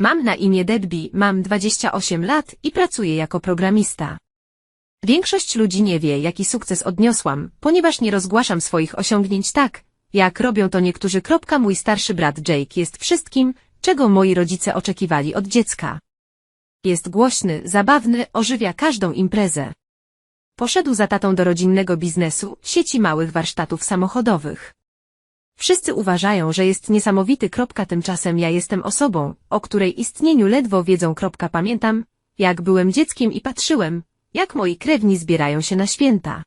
Mam na imię Debbie, mam 28 lat i pracuję jako programista. Większość ludzi nie wie, jaki sukces odniosłam, ponieważ nie rozgłaszam swoich osiągnięć tak, jak robią to niektórzy. Mój starszy brat Jake jest wszystkim, czego moi rodzice oczekiwali od dziecka. Jest głośny, zabawny, ożywia każdą imprezę. Poszedł za tatą do rodzinnego biznesu, sieci małych warsztatów samochodowych. Wszyscy uważają, że jest niesamowity. Tymczasem ja jestem osobą, o której istnieniu ledwo wiedzą. Pamiętam, jak byłem dzieckiem i patrzyłem, jak moi krewni zbierają się na święta.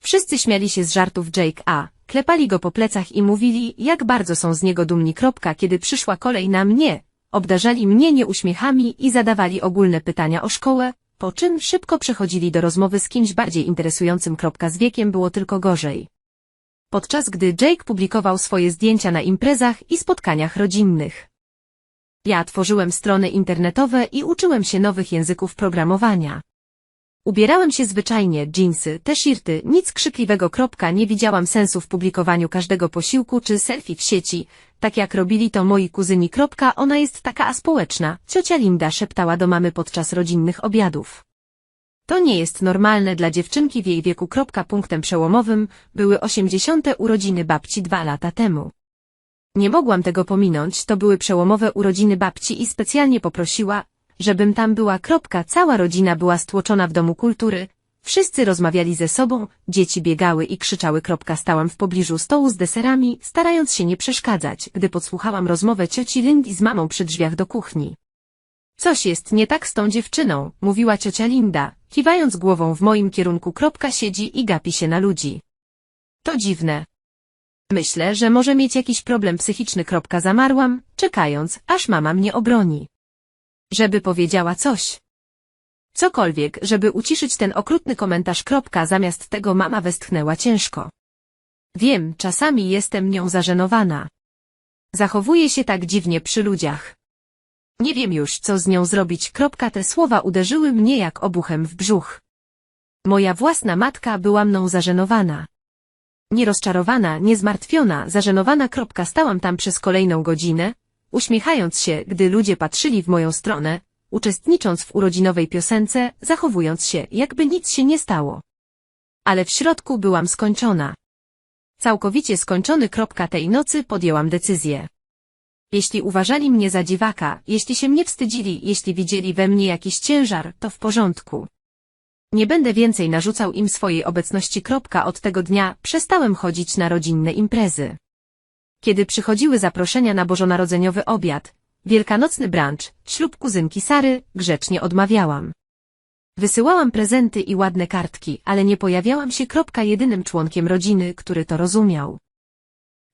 Wszyscy śmiali się z żartów Jake A, klepali go po plecach i mówili, jak bardzo są z niego dumni. Kiedy przyszła kolej na mnie, obdarzali mnie nieuśmiechami i zadawali ogólne pytania o szkołę, po czym szybko przechodzili do rozmowy z kimś bardziej interesującym. Z wiekiem było tylko gorzej. Podczas gdy Jake publikował swoje zdjęcia na imprezach i spotkaniach rodzinnych. Ja tworzyłem strony internetowe i uczyłem się nowych języków programowania. Ubierałem się zwyczajnie, dżinsy, t-shirty, nic krzykliwego. Kropka, Nie widziałam sensu w publikowaniu każdego posiłku czy selfie w sieci, tak jak robili to moi kuzyni. Kropka, Ona jest taka aspołeczna, ciocia Linda szeptała do mamy podczas rodzinnych obiadów. To nie jest normalne dla dziewczynki w jej wieku. Punktem przełomowym były 80. urodziny babci dwa lata temu. Nie mogłam tego pominąć, to były przełomowe urodziny babci i specjalnie poprosiła, żebym tam była. Cała rodzina była stłoczona w domu kultury, wszyscy rozmawiali ze sobą, dzieci biegały i krzyczały. Stałam w pobliżu stołu z deserami, starając się nie przeszkadzać, gdy podsłuchałam rozmowę cioci Lindy z mamą przy drzwiach do kuchni. Coś jest nie tak z tą dziewczyną, mówiła ciocia Linda, kiwając głową w moim kierunku. Kropka, Siedzi i gapi się na ludzi. To dziwne. Myślę, że może mieć jakiś problem psychiczny. Kropka, Zamarłam, czekając, aż mama mnie obroni. Żeby powiedziała coś. Cokolwiek, żeby uciszyć ten okrutny komentarz. Kropka, Zamiast tego mama westchnęła ciężko. Wiem, czasami jestem nią zażenowana. Zachowuje się tak dziwnie przy ludziach. Nie wiem już, co z nią zrobić. Te słowa uderzyły mnie jak obuchem w brzuch. Moja własna matka była mną zażenowana. Nierozczarowana, niezmartwiona, zażenowana. Kropka, Stałam tam przez kolejną godzinę, uśmiechając się, gdy ludzie patrzyli w moją stronę, uczestnicząc w urodzinowej piosence, zachowując się, jakby nic się nie stało. Ale w środku byłam skończona. Całkowicie skończony. Tej nocy podjęłam decyzję. Jeśli uważali mnie za dziwaka, jeśli się mnie wstydzili, jeśli widzieli we mnie jakiś ciężar, to w porządku. Nie będę więcej narzucał im swojej obecności. Od tego dnia przestałem chodzić na rodzinne imprezy. Kiedy przychodziły zaproszenia na bożonarodzeniowy obiad, wielkanocny brunch, ślub kuzynki Sary, grzecznie odmawiałam. Wysyłałam prezenty i ładne kartki, ale nie pojawiałam się. Jedynym członkiem rodziny, który to rozumiał.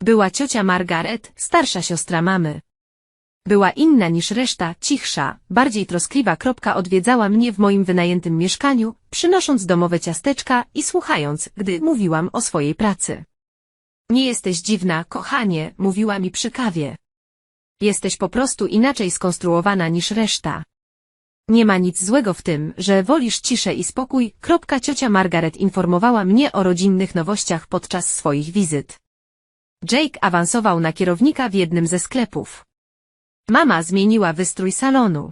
Była ciocia Margaret, starsza siostra mamy. Była inna niż reszta, cichsza, bardziej troskliwa. Kropka Odwiedzała mnie w moim wynajętym mieszkaniu, przynosząc domowe ciasteczka i słuchając, gdy mówiłam o swojej pracy. Nie jesteś dziwna, kochanie, mówiła mi przy kawie. Jesteś po prostu inaczej skonstruowana niż reszta. Nie ma nic złego w tym, że wolisz ciszę i spokój. Kropka Ciocia Margaret informowała mnie o rodzinnych nowościach podczas swoich wizyt. Jake awansował na kierownika w jednym ze sklepów. Mama zmieniła wystrój salonu.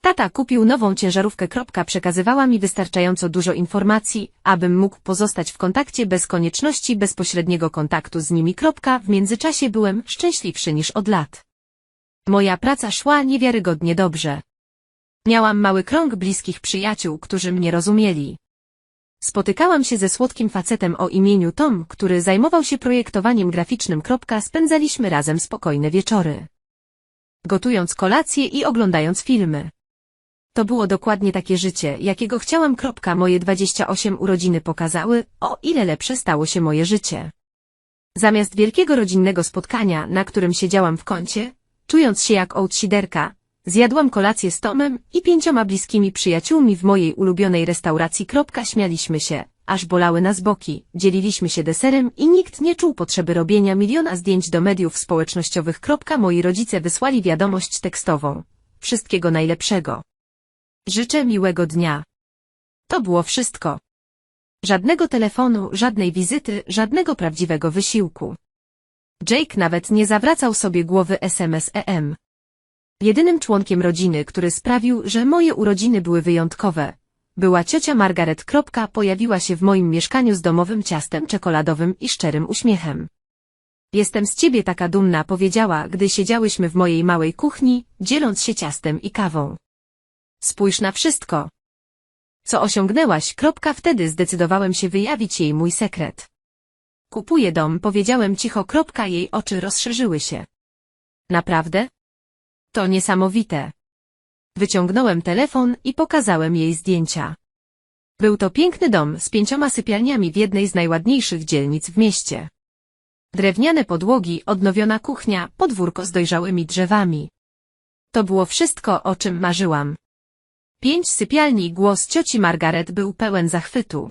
Tata kupił nową ciężarówkę. Przekazywała mi wystarczająco dużo informacji, abym mógł pozostać w kontakcie bez konieczności bezpośredniego kontaktu z nimi. W międzyczasie byłem szczęśliwszy niż od lat. Moja praca szła niewiarygodnie dobrze. Miałam mały krąg bliskich przyjaciół, którzy mnie rozumieli. Spotykałam się ze słodkim facetem o imieniu Tom, który zajmował się projektowaniem graficznym. Spędzaliśmy razem spokojne wieczory. Gotując kolację i oglądając filmy. To było dokładnie takie życie, jakiego chciałam. Moje 28 urodziny pokazały, o ile lepsze stało się moje życie. Zamiast wielkiego rodzinnego spotkania, na którym siedziałam w kącie, czując się jak outsiderka, Zjadłam kolację z Tomem i pięcioma bliskimi przyjaciółmi w mojej ulubionej restauracji. Śmialiśmy się, aż bolały nas boki, dzieliliśmy się deserem i nikt nie czuł potrzeby robienia miliona zdjęć do mediów społecznościowych. Moi rodzice wysłali wiadomość tekstową. Wszystkiego najlepszego. Życzę miłego dnia. To było wszystko. Żadnego telefonu, żadnej wizyty, żadnego prawdziwego wysiłku. Jake nawet nie zawracał sobie głowy SMS EM. Jedynym członkiem rodziny, który sprawił, że moje urodziny były wyjątkowe, była ciocia Margaret. Pojawiła się w moim mieszkaniu z domowym ciastem czekoladowym i szczerym uśmiechem. Jestem z ciebie taka dumna, powiedziała, gdy siedziałyśmy w mojej małej kuchni, dzieląc się ciastem i kawą. Spójrz na wszystko. Co osiągnęłaś, wtedy zdecydowałem się wyjawić jej mój sekret. Kupuję dom, powiedziałem cicho, jej oczy rozszerzyły się. Naprawdę? To niesamowite. Wyciągnąłem telefon i pokazałem jej zdjęcia. Był to piękny dom z pięcioma sypialniami w jednej z najładniejszych dzielnic w mieście. Drewniane podłogi, odnowiona kuchnia, podwórko z dojrzałymi drzewami. To było wszystko, o czym marzyłam. Pięć sypialni, głos cioci Margaret był pełen zachwytu.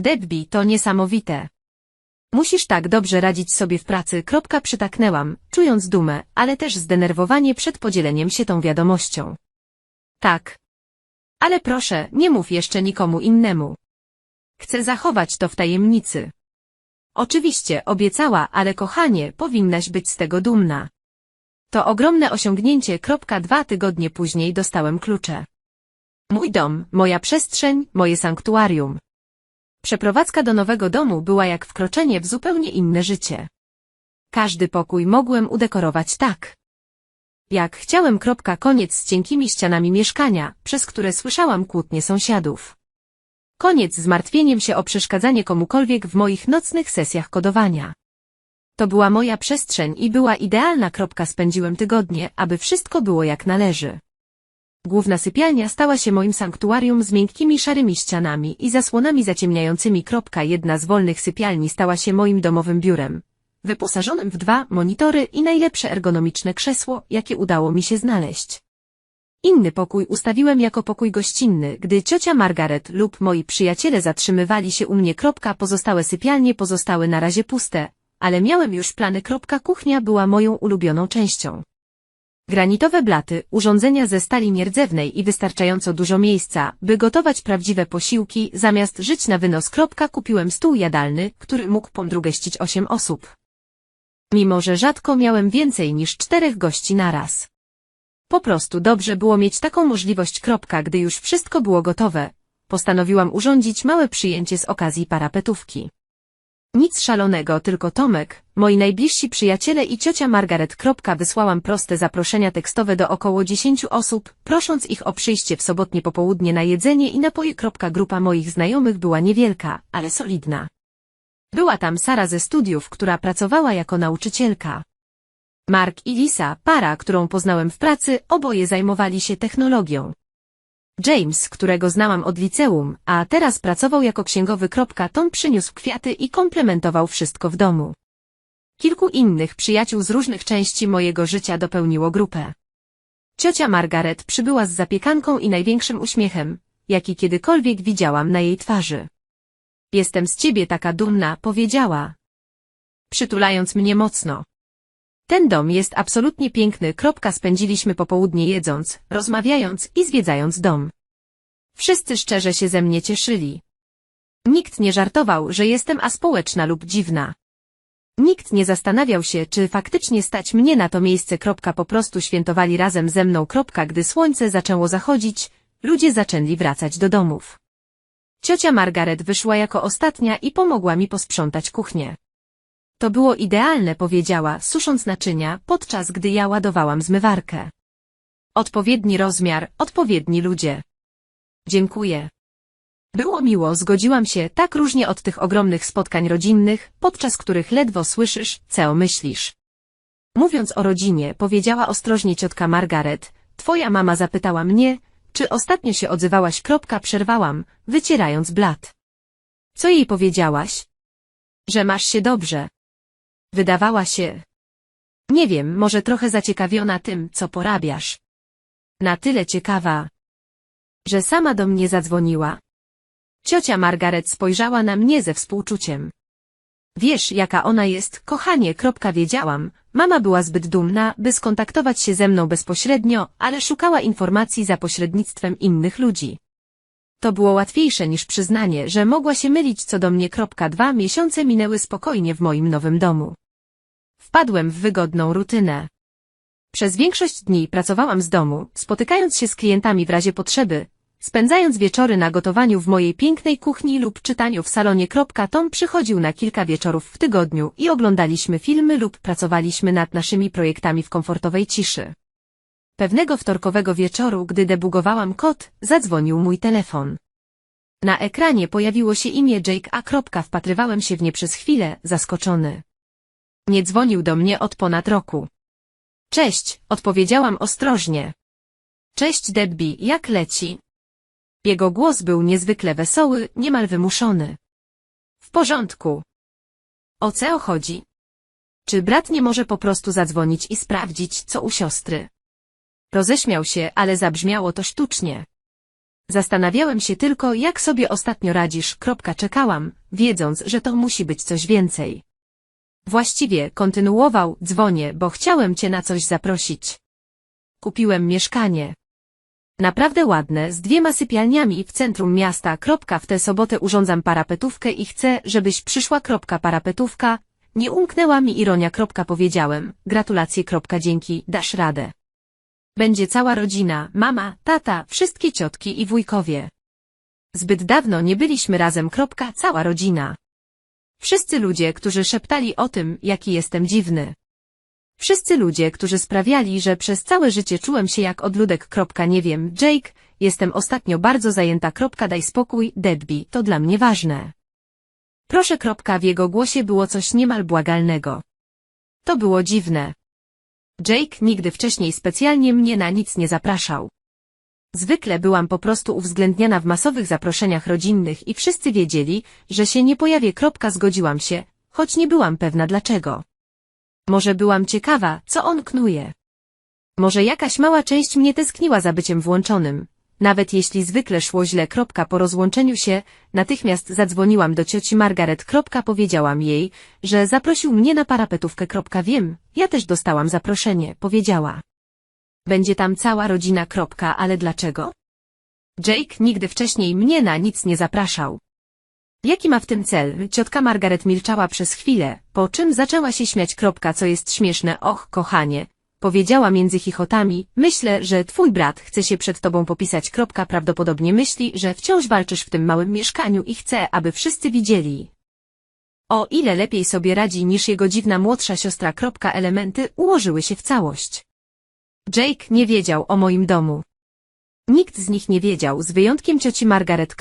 Debbie, to niesamowite. Musisz tak dobrze radzić sobie w pracy. Kropka przytaknęłam, czując dumę, ale też zdenerwowanie przed podzieleniem się tą wiadomością. Tak. Ale proszę, nie mów jeszcze nikomu innemu. Chcę zachować to w tajemnicy. Oczywiście, obiecała, ale kochanie, powinnaś być z tego dumna. To ogromne osiągnięcie. Dwa tygodnie później dostałem klucze. Mój dom, moja przestrzeń, moje sanktuarium. Przeprowadzka do nowego domu była jak wkroczenie w zupełnie inne życie. Każdy pokój mogłem udekorować tak. Jak chciałem. Kropka, koniec z cienkimi ścianami mieszkania, przez które słyszałam kłótnie sąsiadów. Koniec z martwieniem się o przeszkadzanie komukolwiek w moich nocnych sesjach kodowania. To była moja przestrzeń i była idealna. Kropka, spędziłem tygodnie, aby wszystko było jak należy. Główna sypialnia stała się moim sanktuarium z miękkimi szarymi ścianami i zasłonami zaciemniającymi. Jedna z wolnych sypialni stała się moim domowym biurem, wyposażonym w dwa monitory i najlepsze ergonomiczne krzesło, jakie udało mi się znaleźć. Inny pokój ustawiłem jako pokój gościnny, gdy ciocia Margaret lub moi przyjaciele zatrzymywali się u mnie. Pozostałe sypialnie pozostały na razie puste, ale miałem już plany. Kuchnia była moją ulubioną częścią. Granitowe blaty, urządzenia ze stali nierdzewnej i wystarczająco dużo miejsca, by gotować prawdziwe posiłki, zamiast żyć na wynos. Kupiłem stół jadalny, który mógł pomdrugeścić osiem osób. Mimo, że rzadko miałem więcej niż czterech gości naraz. Po prostu dobrze było mieć taką możliwość. Gdy już wszystko było gotowe, postanowiłam urządzić małe przyjęcie z okazji parapetówki. Nic szalonego, tylko Tomek, moi najbliżsi przyjaciele i ciocia Margaret. Wysłałam proste zaproszenia tekstowe do około 10 osób, prosząc ich o przyjście w sobotnie popołudnie na jedzenie i napoje. Grupa moich znajomych była niewielka, ale solidna. Była tam Sara ze studiów, która pracowała jako nauczycielka. Mark i Lisa, para, którą poznałem w pracy, oboje zajmowali się technologią. James, którego znałam od liceum, a teraz pracował jako księgowy. Tom przyniósł kwiaty i komplementował wszystko w domu. Kilku innych przyjaciół z różnych części mojego życia dopełniło grupę. Ciocia Margaret przybyła z zapiekanką i największym uśmiechem, jaki kiedykolwiek widziałam na jej twarzy. Jestem z ciebie taka dumna, powiedziała. Przytulając mnie mocno. Ten dom jest absolutnie piękny. Kropka spędziliśmy popołudnie jedząc, rozmawiając i zwiedzając dom. Wszyscy szczerze się ze mnie cieszyli. Nikt nie żartował, że jestem aspołeczna lub dziwna. Nikt nie zastanawiał się, czy faktycznie stać mnie na to miejsce. Kropka po prostu świętowali razem ze mną. Kropka gdy słońce zaczęło zachodzić, ludzie zaczęli wracać do domów. Ciocia Margaret wyszła jako ostatnia i pomogła mi posprzątać kuchnię. To było idealne, powiedziała, susząc naczynia, podczas gdy ja ładowałam zmywarkę. Odpowiedni rozmiar, odpowiedni ludzie. Dziękuję. Było miło, zgodziłam się, tak różnie od tych ogromnych spotkań rodzinnych, podczas których ledwo słyszysz, co myślisz. Mówiąc o rodzinie, powiedziała ostrożnie ciotka Margaret, twoja mama zapytała mnie, czy ostatnio się odzywałaś. Kropka przerwałam, wycierając blat. Co jej powiedziałaś? Że masz się dobrze. Wydawała się... Nie wiem, może trochę zaciekawiona tym, co porabiasz. Na tyle ciekawa, że sama do mnie zadzwoniła. Ciocia Margaret spojrzała na mnie ze współczuciem. Wiesz, jaka ona jest, kochanie, kropka wiedziałam. Mama była zbyt dumna, by skontaktować się ze mną bezpośrednio, ale szukała informacji za pośrednictwem innych ludzi. To było łatwiejsze niż przyznanie, że mogła się mylić co do mnie. Kropka dwa miesiące minęły spokojnie w moim nowym domu. Wpadłem w wygodną rutynę. Przez większość dni pracowałam z domu, spotykając się z klientami w razie potrzeby, spędzając wieczory na gotowaniu w mojej pięknej kuchni lub czytaniu w salonie. Tom przychodził na kilka wieczorów w tygodniu i oglądaliśmy filmy lub pracowaliśmy nad naszymi projektami w komfortowej ciszy. Pewnego wtorkowego wieczoru, gdy debugowałam kod, zadzwonił mój telefon. Na ekranie pojawiło się imię Jake A. Wpatrywałem się w nie przez chwilę, zaskoczony. Nie dzwonił do mnie od ponad roku. Cześć, odpowiedziałam ostrożnie. Cześć Debbie, jak leci? Jego głos był niezwykle wesoły, niemal wymuszony. W porządku. O co chodzi? Czy brat nie może po prostu zadzwonić i sprawdzić, co u siostry? Roześmiał się, ale zabrzmiało to sztucznie. Zastanawiałem się tylko, jak sobie ostatnio radzisz, kropka czekałam, wiedząc, że to musi być coś więcej. Właściwie, kontynuował, dzwonię, bo chciałem cię na coś zaprosić. Kupiłem mieszkanie. Naprawdę ładne, z dwiema sypialniami w centrum miasta. Kropka, w tę sobotę urządzam parapetówkę i chcę, żebyś przyszła. Kropka, parapetówka. Nie umknęła mi ironia. Kropka, powiedziałem. Gratulacje. Kropka, dzięki, dasz radę. Będzie cała rodzina, mama, tata, wszystkie ciotki i wujkowie. Zbyt dawno nie byliśmy razem. Kropka, cała rodzina. Wszyscy ludzie, którzy szeptali o tym, jaki jestem dziwny. Wszyscy ludzie, którzy sprawiali, że przez całe życie czułem się jak odludek. Nie wiem, Jake, jestem ostatnio bardzo zajęta. Daj spokój, Debbie, to dla mnie ważne. Proszę. W jego głosie było coś niemal błagalnego. To było dziwne. Jake nigdy wcześniej specjalnie mnie na nic nie zapraszał. Zwykle byłam po prostu uwzględniana w masowych zaproszeniach rodzinnych i wszyscy wiedzieli, że się nie pojawię. Zgodziłam się, choć nie byłam pewna dlaczego. Może byłam ciekawa, co on knuje. Może jakaś mała część mnie tęskniła za byciem włączonym. Nawet jeśli zwykle szło źle. Po rozłączeniu się, natychmiast zadzwoniłam do cioci Margaret. Powiedziałam jej, że zaprosił mnie na parapetówkę. Wiem, ja też dostałam zaproszenie, powiedziała. Będzie tam cała rodzina. Kropka, ale dlaczego? Jake nigdy wcześniej mnie na nic nie zapraszał. Jaki ma w tym cel? Ciotka Margaret milczała przez chwilę, po czym zaczęła się śmiać. Kropka, co jest śmieszne. Och, kochanie. Powiedziała między chichotami, myślę, że twój brat chce się przed tobą popisać. Kropka, prawdopodobnie myśli, że wciąż walczysz w tym małym mieszkaniu i chce, aby wszyscy widzieli. O ile lepiej sobie radzi niż jego dziwna młodsza siostra. Kropka, elementy ułożyły się w całość. Jake nie wiedział o moim domu. Nikt z nich nie wiedział, z wyjątkiem cioci Margaret.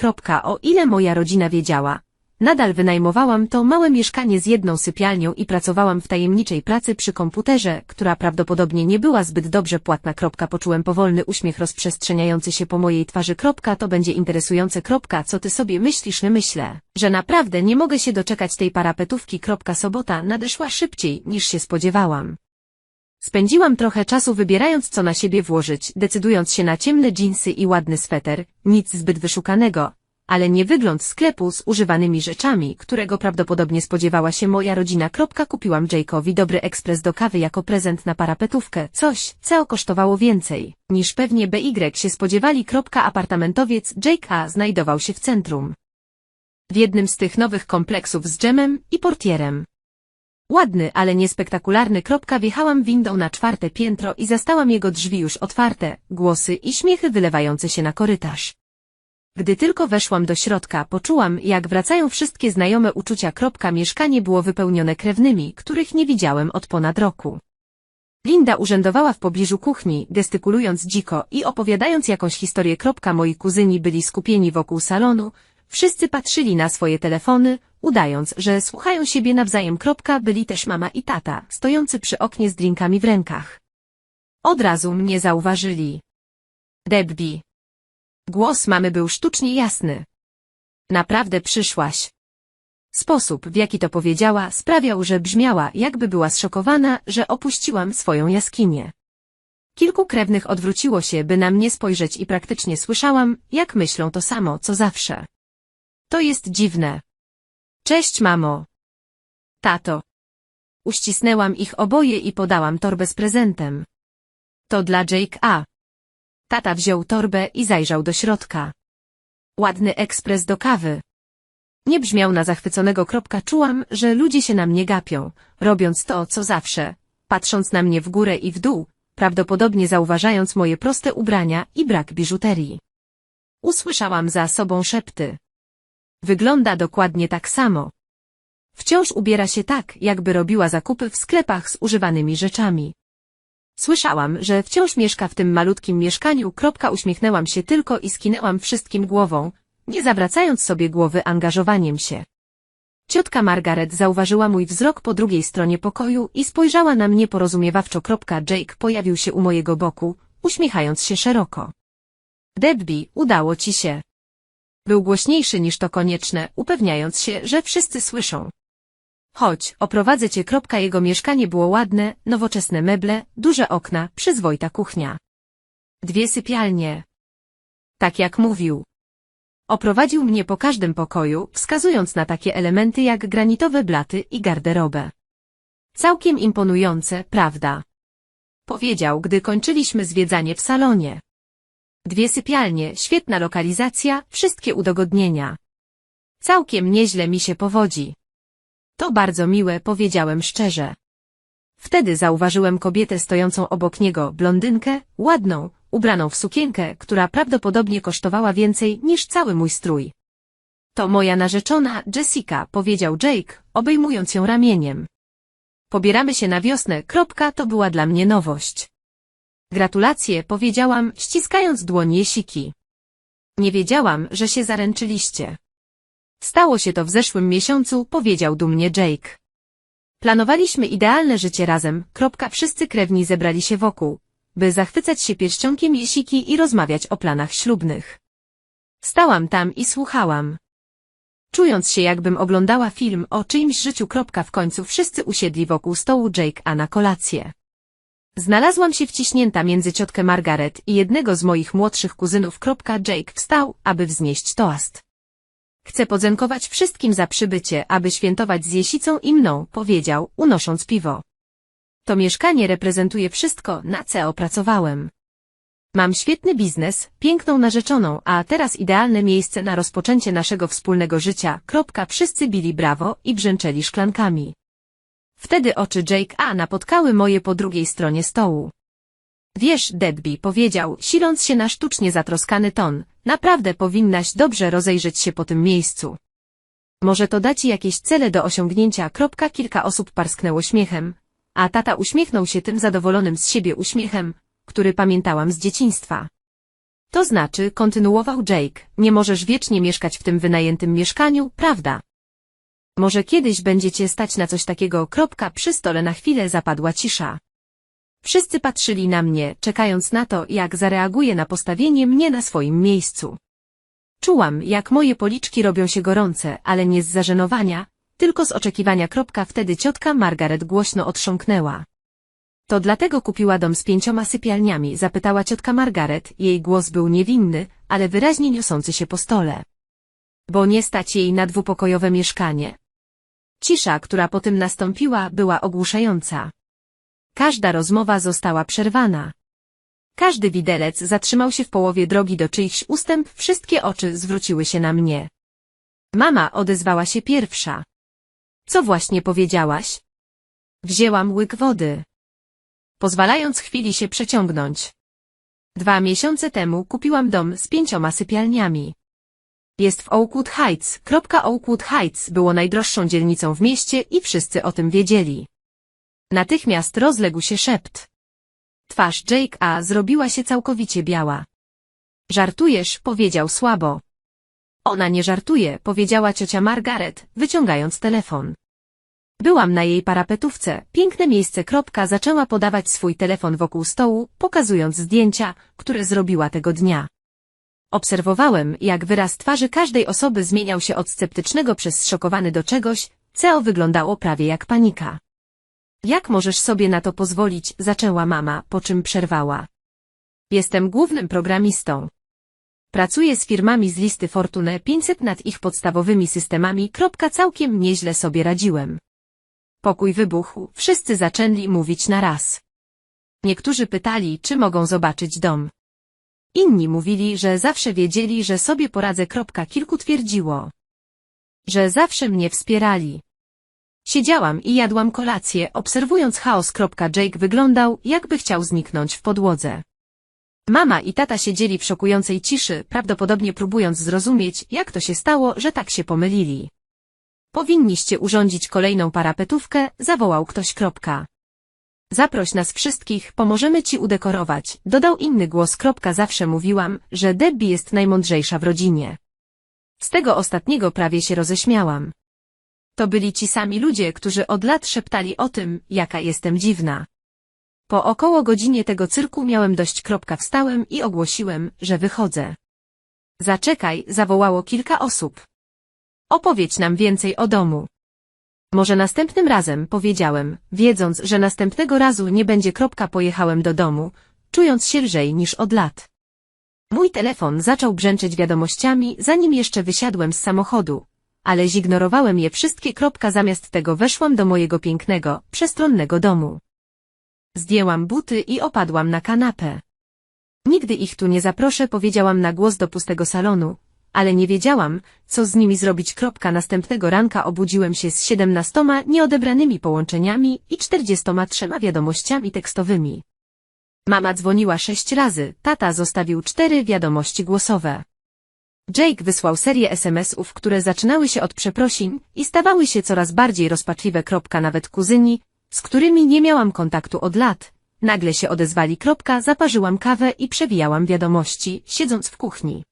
O ile moja rodzina wiedziała. Nadal wynajmowałam to małe mieszkanie z jedną sypialnią i pracowałam w tajemniczej pracy przy komputerze, która prawdopodobnie nie była zbyt dobrze płatna. Poczułem powolny uśmiech rozprzestrzeniający się po mojej twarzy. To będzie interesujące. Co ty sobie myślisz? Myślę, że naprawdę nie mogę się doczekać tej parapetówki. Sobota nadeszła szybciej niż się spodziewałam. Spędziłam trochę czasu wybierając co na siebie włożyć, decydując się na ciemne dżinsy i ładny sweter, nic zbyt wyszukanego, ale nie wygląd sklepu z używanymi rzeczami, którego prawdopodobnie spodziewała się moja rodzina. Kupiłam Jake'owi dobry ekspres do kawy jako prezent na parapetówkę, coś, co kosztowało więcej, niż pewnie BY się spodziewali. Apartamentowiec Jake A znajdował się w centrum. W jednym z tych nowych kompleksów z dżemem i portierem. Ładny, ale niespektakularny. Kropka wjechałam windą na czwarte piętro i zastałam jego drzwi już otwarte, głosy i śmiechy wylewające się na korytarz. Gdy tylko weszłam do środka, poczułam, jak wracają wszystkie znajome uczucia. Kropka mieszkanie było wypełnione krewnymi, których nie widziałem od ponad roku. Linda urzędowała w pobliżu kuchni, gestykulując dziko i opowiadając jakąś historię. Kropka moi kuzyni byli skupieni wokół salonu, wszyscy patrzyli na swoje telefony, udając, że słuchają siebie nawzajem. Byli też mama i tata, stojący przy oknie z drinkami w rękach. Od razu mnie zauważyli. Debbie. Głos mamy był sztucznie jasny. Naprawdę przyszłaś. Sposób, w jaki to powiedziała, sprawiał, że brzmiała, jakby była zszokowana, że opuściłam swoją jaskinię. Kilku krewnych odwróciło się, by na mnie spojrzeć i praktycznie słyszałam, jak myślą to samo, co zawsze. To jest dziwne. Cześć, mamo. Tato. Uścisnęłam ich oboje i podałam torbę z prezentem. To dla Jake A. Tata wziął torbę i zajrzał do środka. Ładny ekspres do kawy. Nie brzmiał na zachwyconego kropka. Czułam, że ludzie się na mnie gapią, robiąc to, co zawsze, patrząc na mnie w górę i w dół, prawdopodobnie zauważając moje proste ubrania i brak biżuterii. Usłyszałam za sobą szepty. Wygląda dokładnie tak samo. Wciąż ubiera się tak, jakby robiła zakupy w sklepach z używanymi rzeczami. Słyszałam, że wciąż mieszka w tym malutkim mieszkaniu, kropka uśmiechnęłam się tylko i skinęłam wszystkim głową, nie zawracając sobie głowy angażowaniem się. Ciotka Margaret zauważyła mój wzrok po drugiej stronie pokoju i spojrzała na mnie porozumiewawczo. Jake pojawił się u mojego boku, uśmiechając się szeroko. Debbie, udało ci się. Był głośniejszy niż to konieczne, upewniając się, że wszyscy słyszą. Chodź, oprowadzę cię. Jego mieszkanie było ładne, nowoczesne meble, duże okna, przyzwoita kuchnia. Dwie sypialnie. Tak jak mówił. Oprowadził mnie po każdym pokoju, wskazując na takie elementy jak granitowe blaty i garderobę. Całkiem imponujące, prawda? Powiedział, gdy kończyliśmy zwiedzanie w salonie. Dwie sypialnie, świetna lokalizacja, wszystkie udogodnienia. Całkiem nieźle mi się powodzi. To bardzo miłe, powiedziałem szczerze. Wtedy zauważyłem kobietę stojącą obok niego, blondynkę, ładną, ubraną w sukienkę, która prawdopodobnie kosztowała więcej niż cały mój strój. To moja narzeczona, Jessica, powiedział Jake, obejmując ją ramieniem. Pobieramy się na wiosnę, kropka, to była dla mnie nowość. Gratulacje, powiedziałam, ściskając dłoń Jesiki. Nie wiedziałam, że się zaręczyliście. Stało się to w zeszłym miesiącu, powiedział dumnie Jake. Planowaliśmy idealne życie razem, kropka, wszyscy krewni zebrali się wokół, by zachwycać się pierścionkiem Jesiki i rozmawiać o planach ślubnych. Stałam tam i słuchałam. Czując się jakbym oglądała film o czyimś życiu. Kropka, w końcu wszyscy usiedli wokół stołu Jake a na kolację. Znalazłam się wciśnięta między ciotkę Margaret i jednego z moich młodszych kuzynów. Jake wstał, aby wznieść toast. Chcę podziękować wszystkim za przybycie, aby świętować z Jesicą i mną, powiedział, unosząc piwo. To mieszkanie reprezentuje wszystko, na co opracowałem. Mam świetny biznes, piękną narzeczoną, a teraz idealne miejsce na rozpoczęcie naszego wspólnego życia. Wszyscy bili brawo i brzęczeli szklankami. Wtedy oczy Jake A napotkały moje po drugiej stronie stołu. Wiesz, Debbie, powiedział, siląc się na sztucznie zatroskany ton, naprawdę powinnaś dobrze rozejrzeć się po tym miejscu. Może to da ci jakieś cele do osiągnięcia. Kropka, kilka osób parsknęło śmiechem, a tata uśmiechnął się tym zadowolonym z siebie uśmiechem, który pamiętałam z dzieciństwa. To znaczy, kontynuował Jake, nie możesz wiecznie mieszkać w tym wynajętym mieszkaniu, prawda? Może kiedyś będziecie stać na coś takiego. Kropka, przy stole na chwilę zapadła cisza. Wszyscy patrzyli na mnie, czekając na to, jak zareaguję na postawienie mnie na swoim miejscu. Czułam, jak moje policzki robią się gorące, ale nie z zażenowania, tylko z oczekiwania. Kropka, wtedy ciotka Margaret głośno otrząknęła. To dlatego kupiła dom z pięcioma sypialniami, zapytała ciotka Margaret, jej głos był niewinny, ale wyraźnie niosący się po stole. Bo nie stać jej na dwupokojowe mieszkanie. Cisza, która po tym nastąpiła, była ogłuszająca. Każda rozmowa została przerwana. Każdy widelec zatrzymał się w połowie drogi do czyichś ustęp, wszystkie oczy zwróciły się na mnie. Mama odezwała się pierwsza. Co właśnie powiedziałaś? Wzięłam łyk wody. Pozwalając chwili się przeciągnąć. Dwa miesiące temu kupiłam dom z pięcioma sypialniami. Jest w Oakwood Heights. Oakwood Heights było najdroższą dzielnicą w mieście i wszyscy o tym wiedzieli. Natychmiast rozległ się szept. Twarz Jake A zrobiła się całkowicie biała. Żartujesz, powiedział słabo. Ona nie żartuje, powiedziała ciocia Margaret, wyciągając telefon. Byłam na jej parapetówce, piękne miejsce. Kropka zaczęła podawać swój telefon wokół stołu, pokazując zdjęcia, które zrobiła tego dnia. Obserwowałem, jak wyraz twarzy każdej osoby zmieniał się od sceptycznego przez zszokowany do czegoś, co wyglądało prawie jak panika. Jak możesz sobie na to pozwolić, zaczęła mama, po czym przerwała. Jestem głównym programistą. Pracuję z firmami z listy Fortune 500 nad ich podstawowymi systemami. Całkiem nieźle sobie radziłem. Pokój wybuchł, wszyscy zaczęli mówić na raz. Niektórzy pytali, czy mogą zobaczyć dom. Inni mówili, że zawsze wiedzieli, że sobie poradzę. Kilku twierdziło, że zawsze mnie wspierali. Siedziałam i jadłam kolację, obserwując chaos. Jake wyglądał, jakby chciał zniknąć w podłodze. Mama i tata siedzieli w szokującej ciszy, prawdopodobnie próbując zrozumieć, jak to się stało, że tak się pomylili. Powinniście urządzić kolejną parapetówkę, zawołał ktoś. Kropka. Zaproś nas wszystkich, pomożemy ci udekorować, dodał inny głos. Zawsze mówiłam, że Debbie jest najmądrzejsza w rodzinie. Z tego ostatniego prawie się roześmiałam. To byli ci sami ludzie, którzy od lat szeptali o tym, jaka jestem dziwna. Po około godzinie tego cyrku miałem dość. Wstałem i ogłosiłem, że wychodzę. Zaczekaj, zawołało kilka osób. Opowiedz nam więcej o domu. Może następnym razem, powiedziałem, wiedząc, że następnego razu nie będzie. Kropka. Pojechałem do domu, czując się lżej niż od lat. Mój telefon zaczął brzęczeć wiadomościami, zanim jeszcze wysiadłem z samochodu, ale zignorowałem je wszystkie. Kropka. Zamiast tego weszłam do mojego pięknego, przestronnego domu. Zdjęłam buty i opadłam na kanapę. Nigdy ich tu nie zaproszę, powiedziałam na głos do pustego salonu, ale nie wiedziałam, co z nimi zrobić. Następnego ranka obudziłem się z siedemnastoma nieodebranymi połączeniami i czterdziestoma trzema wiadomościami tekstowymi. Mama dzwoniła sześć razy, tata zostawił cztery wiadomości głosowe. Jake wysłał serię SMS-ów, które zaczynały się od przeprosin i stawały się coraz bardziej rozpaczliwe. Nawet kuzyni, z którymi nie miałam kontaktu od lat, nagle się odezwali. Zaparzyłam kawę i przewijałam wiadomości, siedząc w kuchni.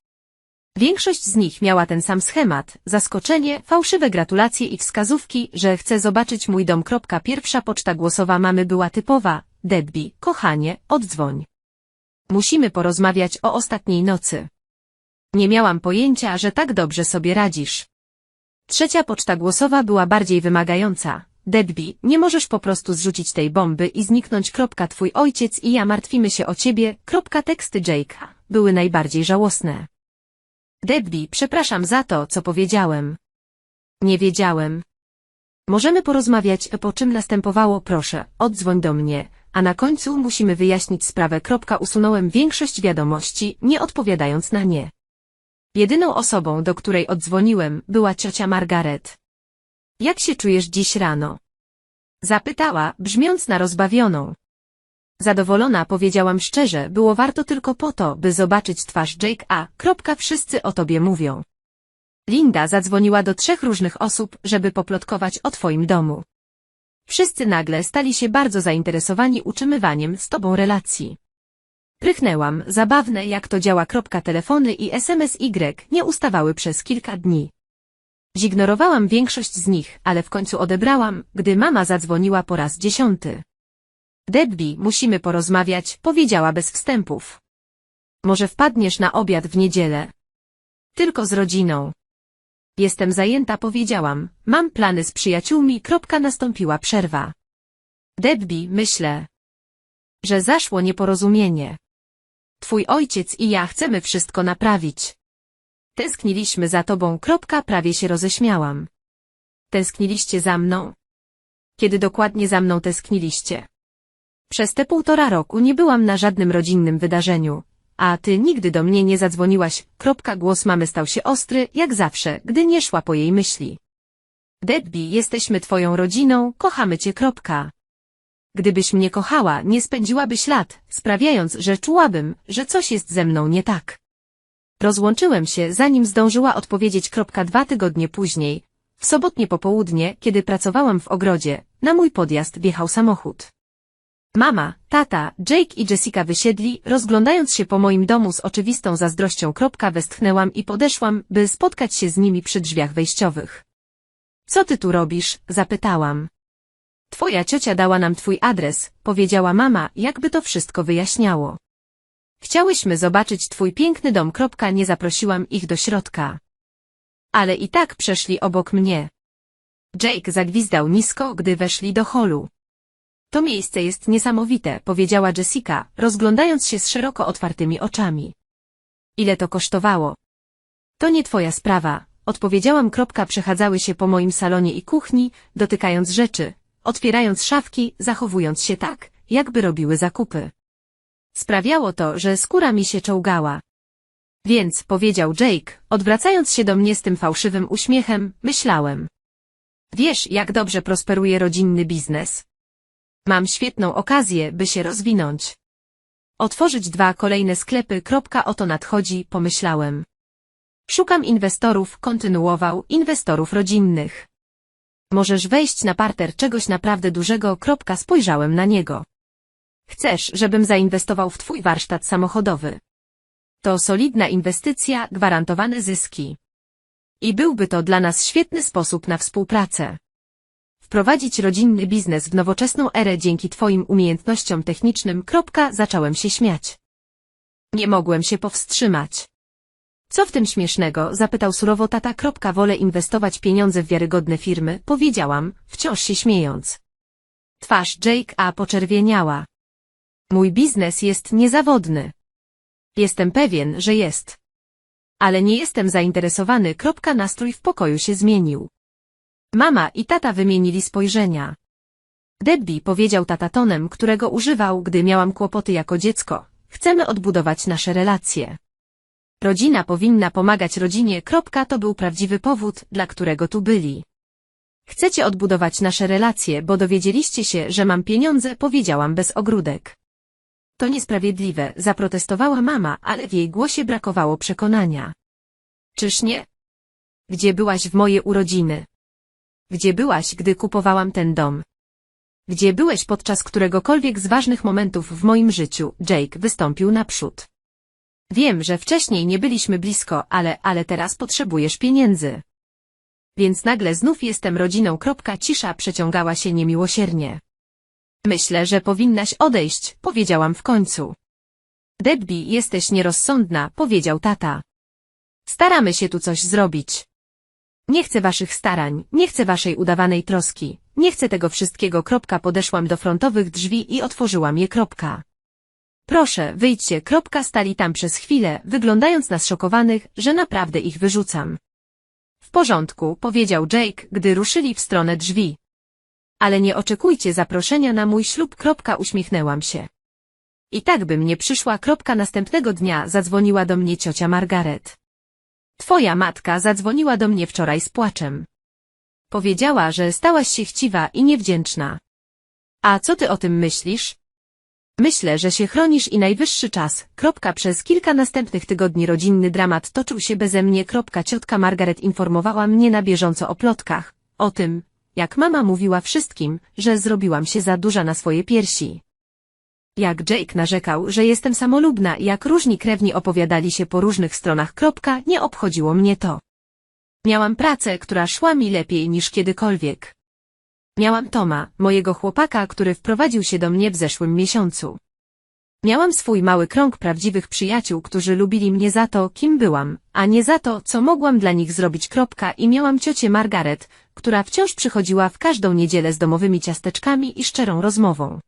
Większość z nich miała ten sam schemat, zaskoczenie, fałszywe gratulacje i wskazówki, że chcę zobaczyć mój dom. Pierwsza poczta głosowa mamy była typowa, Debbie, kochanie, oddzwoń. Musimy porozmawiać o ostatniej nocy. Nie miałam pojęcia, że tak dobrze sobie radzisz. Trzecia poczta głosowa była bardziej wymagająca. Debbie, nie możesz po prostu zrzucić tej bomby i zniknąć. Twój ojciec i ja martwimy się o ciebie. Teksty Jake'a były najbardziej żałosne. Debbie, przepraszam za to, co powiedziałem. Nie wiedziałem. Możemy porozmawiać, po czym następowało proszę, oddzwoń do mnie, a na końcu musimy wyjaśnić sprawę. Usunąłem większość wiadomości, nie odpowiadając na nie. Jedyną osobą, do której oddzwoniłem, była ciocia Margaret. Jak się czujesz dziś rano? Zapytała, brzmiąc na rozbawioną. Zadowolona powiedziałam szczerze, było warto tylko po to, by zobaczyć twarz Jake A. Kropka, wszyscy o tobie mówią. Linda zadzwoniła do trzech różnych osób, żeby poplotkować o twoim domu. Wszyscy nagle stali się bardzo zainteresowani utrzymywaniem z tobą relacji. Prychnęłam, zabawne jak to działa. Kropka, telefony i SMS Y nie ustawały przez kilka dni. Zignorowałam większość z nich, ale w końcu odebrałam, gdy mama zadzwoniła po raz dziesiąty. Debbie, musimy porozmawiać, powiedziała bez wstępów. Może wpadniesz na obiad w niedzielę? Tylko z rodziną. Jestem zajęta, powiedziałam. Mam plany z przyjaciółmi. Kropka nastąpiła przerwa. Debbie, myślę, że zaszło nieporozumienie. Twój ojciec i ja chcemy wszystko naprawić. Tęskniliśmy za tobą. Kropka, prawie się roześmiałam. Tęskniliście za mną? Kiedy dokładnie za mną tęskniliście? Przez te półtora roku nie byłam na żadnym rodzinnym wydarzeniu, a ty nigdy do mnie nie zadzwoniłaś. Kropka, głos mamy stał się ostry, jak zawsze, gdy nie szła po jej myśli. Debbie, jesteśmy twoją rodziną, kochamy cię. Kropka. Gdybyś mnie kochała, nie spędziłabyś lat, sprawiając, że czułabym, że coś jest ze mną nie tak. Rozłączyłem się, zanim zdążyła odpowiedzieć. Kropka dwa tygodnie później, w sobotnie popołudnie, kiedy pracowałam w ogrodzie, na mój podjazd wjechał samochód. Mama, tata, Jake i Jessica wysiedli, rozglądając się po moim domu z oczywistą zazdrością. Westchnęłam i podeszłam, by spotkać się z nimi przy drzwiach wejściowych. Co ty tu robisz? zapytałam. Twoja ciocia dała nam twój adres, powiedziała mama, jakby to wszystko wyjaśniało. Chciałyśmy zobaczyć twój piękny dom. Nie zaprosiłam ich do środka. Ale i tak przeszli obok mnie. Jake zagwizdał nisko, gdy weszli do holu. To miejsce jest niesamowite, powiedziała Jessica, rozglądając się z szeroko otwartymi oczami. Ile to kosztowało? To nie twoja sprawa, odpowiedziałam. Kropka przechadzały się po moim salonie i kuchni, dotykając rzeczy, otwierając szafki, zachowując się tak, jakby robiły zakupy. Sprawiało to, że skóra mi się czołgała. Więc, powiedział Jake, odwracając się do mnie z tym fałszywym uśmiechem, myślałem. Wiesz, jak dobrze prosperuje rodzinny biznes. Mam świetną okazję, by się rozwinąć. Otworzyć dwa kolejne sklepy. Oto nadchodzi, pomyślałem. Szukam inwestorów, kontynuował, inwestorów rodzinnych. Możesz wejść na parter czegoś naprawdę dużego. Spojrzałem na niego. Chcesz, żebym zainwestował w twój warsztat samochodowy. To solidna inwestycja, gwarantowane zyski. I byłby to dla nas świetny sposób na współpracę. Wprowadzić rodzinny biznes w nowoczesną erę dzięki Twoim umiejętnościom technicznym. Kropka, zacząłem się śmiać. Nie mogłem się powstrzymać. Co w tym śmiesznego? zapytał surowo tata. Kropka, wolę inwestować pieniądze w wiarygodne firmy, powiedziałam, wciąż się śmiejąc. Twarz Jake A poczerwieniała. Mój biznes jest niezawodny. Jestem pewien, że jest. Ale nie jestem zainteresowany. Kropka, nastrój w pokoju się zmienił. Mama i tata wymienili spojrzenia. Debbie powiedział tata tonem, którego używał, gdy miałam kłopoty jako dziecko. Chcemy odbudować nasze relacje. Rodzina powinna pomagać rodzinie. Kropka, to był prawdziwy powód, dla którego tu byli. Chcecie odbudować nasze relacje, bo dowiedzieliście się, że mam pieniądze, powiedziałam bez ogródek. To niesprawiedliwe, zaprotestowała mama, ale w jej głosie brakowało przekonania. Czyż nie? Gdzie byłaś w moje urodziny? Gdzie byłaś, gdy kupowałam ten dom? Gdzie byłeś podczas któregokolwiek z ważnych momentów w moim życiu? Jake wystąpił naprzód. Wiem, że wcześniej nie byliśmy blisko, ale, ale teraz potrzebujesz pieniędzy. Więc nagle znów jestem rodziną. Cisza przeciągała się niemiłosiernie. Myślę, że powinnaś odejść, powiedziałam w końcu. Debbie, jesteś nierozsądna, powiedział tata. Staramy się tu coś zrobić. Nie chcę waszych starań, nie chcę waszej udawanej troski, nie chcę tego wszystkiego. Kropka podeszłam do frontowych drzwi i otworzyłam je. Kropka. Proszę, wyjdźcie. Kropka stali tam przez chwilę, wyglądając na zszokowanych, że naprawdę ich wyrzucam. W porządku, powiedział Jake, gdy ruszyli w stronę drzwi. Ale nie oczekujcie zaproszenia na mój ślub. Kropka uśmiechnęłam się. I tak bym nie przyszła. Kropka następnego dnia zadzwoniła do mnie ciocia Margaret. Twoja matka zadzwoniła do mnie wczoraj z płaczem. Powiedziała, że stałaś się chciwa i niewdzięczna. A co ty o tym myślisz? Myślę, że się chronisz i najwyższy czas. Kropka przez kilka następnych tygodni rodzinny dramat toczył się beze mnie. Kropka ciotka Margaret informowała mnie na bieżąco o plotkach, o tym, jak mama mówiła wszystkim, że zrobiłam się za duża na swoje piersi. Jak Jake narzekał, że jestem samolubna i jak różni krewni opowiadali się po różnych stronach. Kropka, nie obchodziło mnie to. Miałam pracę, która szła mi lepiej niż kiedykolwiek. Miałam Toma, mojego chłopaka, który wprowadził się do mnie w zeszłym miesiącu. Miałam swój mały krąg prawdziwych przyjaciół, którzy lubili mnie za to, kim byłam, a nie za to, co mogłam dla nich zrobić. Kropka i miałam ciocię Margaret, która wciąż przychodziła w każdą niedzielę z domowymi ciasteczkami i szczerą rozmową.